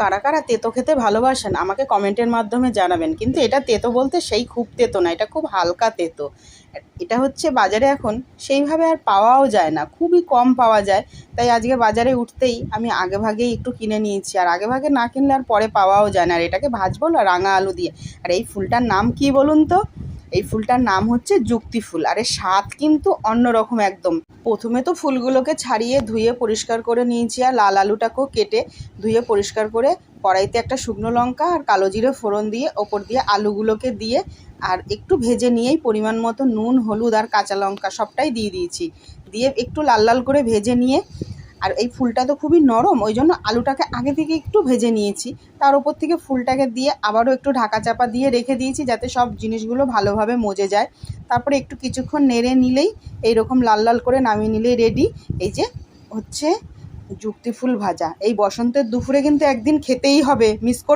কারা কারা তেতো খেতে ভালোবাসেন, আমাকে কমেন্টের মাধ্যমে জানাবেন। কিন্তু এটা তেতো বলতে সেই খুব তেতো না, এটা খুব হালকা তেতো। এটা হচ্ছে বাজারে এখন সেইভাবে আর পাওয়াও যায় না, খুবই কম পাওয়া যায়। তাই আজকে বাজারে উঠতেই আমি আগে ভাগেই একটু কিনে নিয়েছি, আর আগে ভাগে না কিনলে আর পরে পাওয়াও যায় না। আর এটাকে ভাজবো না রাঙা আলু দিয়ে। আর এই ফুলটার নাম কি বলুন তো? এই ফুলটার নাম হচ্ছে যুক্তি ফুল। আর এর স্বাদ কিন্তু অন্যরকম একদম। প্রথমে তো ফুলগুলোকে ছাড়িয়ে ধুয়ে পরিষ্কার করে নিয়েছি আর লাল আলুটাকেও কেটে ধুয়ে পরিষ্কার করে কড়াইতে একটা শুকনো লঙ্কা আর কালো জিরে ফোড়ন দিয়ে, ওপর দিয়ে আলুগুলোকে দিয়ে আর একটু ভেজে নিয়েই পরিমাণ মতো নুন, হলুদ আর কাঁচা লঙ্কা সবটাই দিয়ে দিয়েছি। দিয়ে একটু লাল লাল করে ভেজে নিয়ে আর এই ফুলটা তো খুবই নরম, ওই জন্য আলুটাকে আগে থেকে একটু ভেজে নিয়েছি। তার উপর থেকে ফুলটাকে দিয়ে আবারও একটু ঢাকা চাপা দিয়ে রেখে দিয়েছি যাতে সব জিনিসগুলো ভালোভাবে মজে যায়। তারপরে একটু কিছুক্ষণ নেড়ে নিলেই এইরকম লাল লাল করে নামিয়ে নিলেই রেডি এই যে হচ্ছে যুক্তি ফুল ভাজা। এই বসন্তের দুপুরে কিন্তু একদিন খেতেই হবে মিস করবে